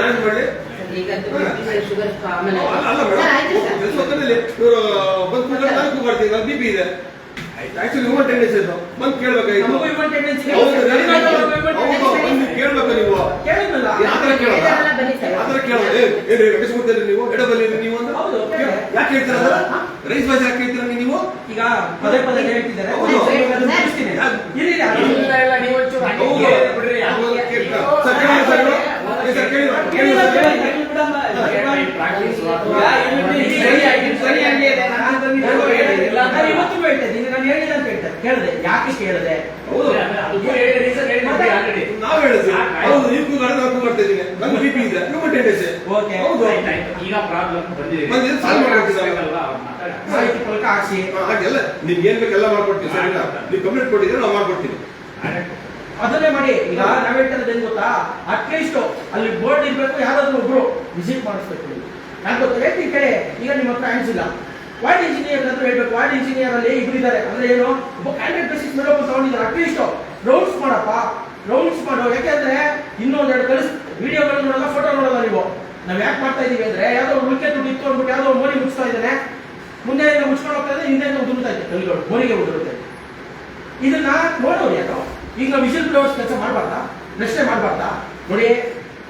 ನಾನು ಮಾಡ್ಲಿ? ಈಗಂತೂ ಶುಗರ್ ಆಮೇಲೆ ಅಲ್ಲ ಮೇಡಮ್ ಇವರು ಬಂದು ಕೂತ್ಕೊಂಡು ನಾನು ಕೂಗಾಡ್ತೀನಿ ಬಿ ಪಿ ಇದೆ. ಆಕ್ಚುಲಿ ಹ್ಯೂಮನ್ ಟೆಂಡೆನ್ಸಿ ಇದು ಬಂದು ಕೇಳ್ಬೇಕಾಗಿತ್ತು ನಮಗೂ tendency ಇದೆ. ಹೌದು. ಬಂದು ಕೇಳ್ಬೇಕು ನೀವು ಕೇಳಿದ್ನಲ್ಲ? ಆ ಥರ ಕೇಳೋದಾ? ಆ ವೆಂಕಟೇಶ್ ನೀವು ಎಡಬಲ್ಲಿ ನೀವು ಅಂತ ಹೌದು, ಯಾಕೆ ಹೇಳ್ತೀರ ಹಾ? ರೈಸ್ ಬಾಜ್ ಯಾಕೆ ಹೇಳ್ತೀರ ನೀವು ಈಗ ಪದೇ ಪದೇ ಹೇಳ್ತಿದ್ದಾರೆ ಹೌದು. ಇಲ್ಲ ಇಲ್ಲ ನೀವು ಒಂಚೂರು ಹಂಗೆ ಹೌದು. ಕೇಳಿ ಬಿಡ್ರಿ ಹೌದು, ಹಂಗೆ ಕೇಳ್ತಾ. ಸರ್, ಕೇಳಿ ಸರ್, ಸರ್, ಕೇಳಿ. ಕೇಳಿ ಸರ್, ಕೇಳಿ. ಕೇಳಿಲ್ಲ, ಬಿಡಮ್ಮ. ಕೇಳಿ, practice ಅಥವಾ- ಯಾ, ಇವ್ರು ಇದು ಸರಿ ಆಗಿ- ಸರಿ ಆಗಿ ಇದೆ. ನಾನು ನಾನು ಇವತ್ತು ಹೇಳ್ತಾ ಇದ್ದೀನಿ ನಾನು ಹೇಳಿಲ್ಲ ಅಂತ ಹೇಳ್ತಾರೆ. ಕೇಳಿದೆ ಯಾಕೆ ಕೇಳಿದೆ? ಹೌದು ನಾವ್ ಹೇಳಿದ್ವಿ. ಹೌದು ನೀವು ಕೂಗಾಡ ನಾವು ಕೂಗಾಡ್ತಾ ಇದೀನಿ ನಂಗೆ ಬಿ ಪಿ ಇದೆ. Human tendency okay. ಹೌದು. ಈಗ ಪ್ರಾಬ್ಲಮ್ ಬಂದಿದೆ. ಬಂದಿದೆ, solve ಮಾಡ್ಬೇಕು ಸರ್. ಅಲ್ವಾ, ಅವ್ರು ಮಾತಾಡಿ. ಸಾಹಿತ್ಯ ಫಲಕ ಹಾಕ್ಸಿ ಹಾಗೆಲ್ಲ. ನಿಮ್ಗೆ ಏನ್ ಬೇಕೆಲ್ಲ ಮಾಡ್ಕೊಡ್ತೀವಿ ನೀವು ಕಂಪ್ಲೇಂಟ್ ಕೊಟ್ಟಿದ್ರೆ ನಾವು ಮಾಡ್ಕೊಡ್ತೀವಿ. ಅದನ್ನೇ ಮಾಡಿ. ಈಗ ನಾವ್ ಹೇಳ್ತಾರೆ ಏನ್ ಗೊತ್ತಾ? ಅಟ್ಲೀಸ್ಟ್ ಅಲ್ಲಿ ಬೋರ್ಡ್ ಇರ್ಬೇಕು ಯಾರಾದ್ರೂ ಒಬ್ರು ವಿಸಿಟ್ ಮಾಡಿಸ್ಬೇಕು. ಯಾಕೆ ನಾನ್ ಗೊತ್ತಿಲ್ಲ ಈ ಕಡೆ ಈಗ ನಿಮ್ಮ ಹತ್ರ ಹ್ಯಾಂಡ್ಸ್ ಇಲ್ಲ. ವಾರ್ಡ್ ಇಂಜಿನಿಯರ್ ಅಂತ ಹೇಳ್ಬೇಕು. ವಾರ್ಡ್ ಇಂಜಿನಿಯರ್ ಅಲ್ಲಿ ಇಬ್ರು ಇದ್ದಾರೆ ಅಂದ್ರೆ ಏನು? ಒಬ್ಬ ಕ್ಯಾಂಡಿಡೇಟ್ ಬೇಸಿಸ್ ಮೇಲೆ ಒಬ್ಬ ತಗೊಂಡಿದ್ದಾರೆ ಅಟ್ಲೀಸ್ಟ್ ರೌಂಡ್ಸ್ ಮಾಡಪ್ಪ. ರೌಂಡ್ಸ್ ಮಾಡೋ. ಯಾಕೆಂದ್ರೆ ಇನ್ನೊಂದೆರಡು ಕಳಿಸ್ ವಿಡಿಯೋಗಳು ನೋಡಲ್ಲ ಫೋಟೋ ನೋಡಲ್ಲ ನೀವು. ನಾವ್ ಯಾಕೆ ಮಾಡ್ತಾ ಇದೀವಿ ಅಂದ್ರೆ ಯಾವ್ದೋ ಉಳಿಕೆ ದುಡ್ಡು ಇತ್ತು ಅಂದ್ಬಿಟ್ಟು ಯಾವ್ದೋ ಮೋರಿ ಮುಗಿಸ್ತಾ ಇದ್ದಾನೆ. ಮುಂದೆ ಮುಚ್ಕೊಂಡು ಹೋಗ್ತಾ ಇದೆ ಹಿಂದೆ ಉದುರ್ತಾ ಇದೆ ಕಲ್ಲುಗಳು ಮೋರಿಗೆ ಉದುರುತ್ತೆ. ಇದನ್ನ ನೋಡೋರು ಯಾಕೋ ಈಗ ನಾವು ವಿಷಲ್ ಬ್ಲೋವರ್ಸ್ ಕೆಲಸ ಮಾಡಬಾರ್ದಾ? ಪ್ರಶ್ನೆ ಮಾಡಬಾರ್ದಾ? ನೋಡಿ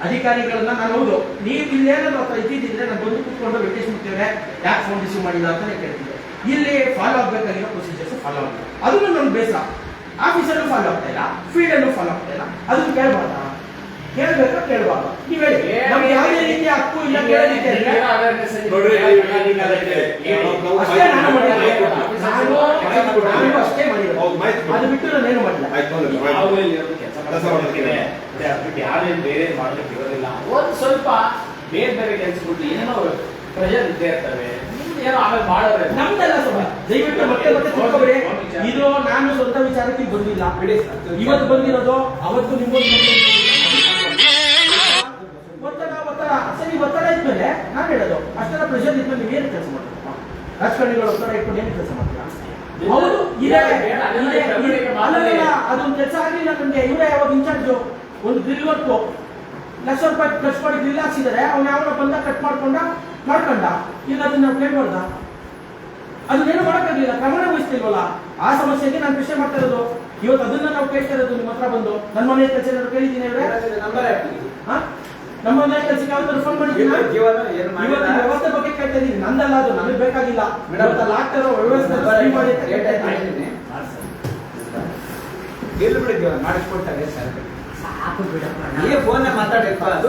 ಅಧಿಕಾರಿಗಳನ್ನ ನಾನು ಹೌದು. ನೀವು ಇಲ್ಲೇನಾದ್ರು ಹತ್ರ ಇದ್ದಿದ್ರೆ ನಾನು ಬಂದು ಕೂತ್ಕೊಂಡು ವೆಂಕಟೇಶ್ ಮುಖ್ಯವೇ ಯಾಕೆ ಫೋನ್ ರಿಸೀವ್ ಮಾಡಿಲ್ಲ ಅಂತಾನೆ ಕೇಳ್ತಿದ್ದೆ. ಇಲ್ಲಿ ಫಾಲೋ ಆಗ್ಬೇಕಾಗಿರೋ ಪ್ರೊಸೀಜರ್ಸ್ ಫಾಲೋ ಆಗಿಲ್ಲ ಅದನ್ನು ನಮ್ಗೆ ಬೇಸ ಆಫೀಸರ್ ಫಾಲೋ ಆಗ್ತಾ ಇಲ್ಲ ಫೀಲ್ಡ್ ಅನ್ನು ಫಾಲೋ ಆಗ್ತಾ ಇಲ್ಲ. ಅದನ್ನು ಕೇಳ್ಬಾರ್ದಾ ಕೇಳ್ಬೇಕಾ ಕೇಳ್ಬಾರ್ದು ನೀವ್ ಹೇಳಿ. ನಮ್ಗೆ ಯಾವುದೇ ರೀತಿಯ ಹಕ್ಕು ಇಲ್ಲ ಕೇಳೋದಿಕ್ಕೆ ಅಷ್ಟೇ ನಾನು ಮಾಡಿರೋದು. ನಾನು ನಾನು ಅಷ್ಟೇ ಮಾಡಿರೋದು ಹೌದು, ಮಾಹಿತಿ ಕೊಡಿ. ಅದು ಬಿಟ್ಟು ನಾನೇನು ಮಾಡಿಲ್ಲ. ಆಯ್ತು ತೊಂದ್ರೆ ಇಲ್ಲ, ಯಾವಾಗಲೂ ಮಾಹಿತಿ. ಇಲ್ಲಿರೋದು ಕೆಲಸ ಕೆಲಸ ಮಾಡೋದಕ್ಕೆ ಮಾಡೋದಕ್ಕೆ. ಅದೇ ಅದ್ಬಿಟ್ಟು ಯಾರೇನು ಬೇರೆ ಮಾಡ್ಲಿಕ್ಕೆ ಇರೋದಿಲ್ಲ. ಒಂದು ಸ್ವಲ್ಪ ಬೇರೆ ಏನೋ ಪ್ರೆಷರ್ ಇದ್ದೇ ಇರ್ತವೆ ನಿಮ್ದು ಏನೋ ಆಮೇಲೆ ಮಾಡೋರೆ. ನಮ್ದಲ್ಲ ಸ್ವಲ್ಪ ದಯವಿಟ್ಟು ಮತ್ತೆ ಮತ್ತೆ ತಿಳ್ಕೊಬೇಡಿ. ಇದು ನಾನು ಸ್ವಂತ ವಿಚಾರಕ್ಕೆ ಬಂದಿಲ್ಲ. ಇವತ್ತು ಬಂದಿರೋದು ಅವತ್ತು ನಿಮ್ಮೊಂದು ಒತ್ತಡ ಸರಿ ಒತ್ತಡ ಇದ್ಮೇಲೆ ನಾನು ಹೇಳೋದು ಅಷ್ಟೆಲ್ಲ ಪ್ರೆಷರ್ ಇದ್ಮೇಲೆ ನೀವು ಏನು ಕೆಲಸ ಮಾಡ್ತೀರಾ? ರಾಜಕಾರಣಿಗಳು ಒತ್ತಡ ಇಟ್ಕೊಂಡು ಏನು ಕೆಲಸ ಮಾಡ್ತೀರಾ? ಹೌದು ಇದೆ ಅದೊಂದು ಕೆಲಸ ಆಗಲಿಲ್ಲ ನನಗೆ ಇವರೇ ಯಾವಾಗ ಇನ್ಚಾರ್ಜು ಒಂದು ವರ್ಕು ಲಕ್ಷ ರೂಪಾಯಿ ಖರ್ಚು ಮಾಡಿ ಗ್ರಿಲ್ ಹಾಕ್ಸಿದ್ದಾರೆ ಅವ್ನು ಯಾವಾಗ ಬಂದ ಕಟ್ ಮಾಡ್ಕೊಂಡ ಮಾಡ್ಕೊಂಡ? ಈಗ ಅದನ್ನ ನಾವು ಕೇಳ್ಬಾರ್ದ ಅದನ್ನೇನು ಮಾಡೋಕ್ಕಾಗಲಿಲ್ಲ. ಕ್ರಮಣ ವಹಿಸ್ತಿಲ್ವಲ್ಲ ಆ ಸಮಸ್ಯೆಗೆ ನಾನು ಕೃಷಿ ಮಾಡ್ತಾ ಇರೋದು. ಇವತ್ತು ಅದನ್ನ ನಾವು ಕೇಳ್ತಾ ಇರೋದು ನಿಮ್ಮ ಹತ್ರ ಬಂದು. ನನ್ನ ಮನೆ ಕೆಲಸ ಕೇಳಿದ್ದೀನಿ ನಂಬರ್ ಅಂದ್ರೆ ಹಾ? ನಮ್ಮ ನಾಯಕ ಕೆಲಸಕ್ಕೆ ಫೋನ್ ಮಾಡಿದ್ದೀನಿ ಇವತ್ತಿನ ವ್ಯವಸ್ಥೆ ಬಗ್ಗೆ ಕೇಳ್ತಾ ಇದ್ದೀನಿ. ನಂದಲ್ಲ ಅದು ನನಗೆ ಬೇಕಾಗಿಲ್ಲ. ಮೇಡಮ್ ಇರೋ ವ್ಯವಸ್ಥೆ ಸರಿ ಮಾಡಿ. ಬಿಡಿ ಮಾಡಿಸ್ಕೊಡ್ತಾರೆ ಸರ್. ಸಾಕು ಬಿಡಪ್ಪ ನೀವೇ ಫೋನ್ ಮಾತಾಡಿ ಅದು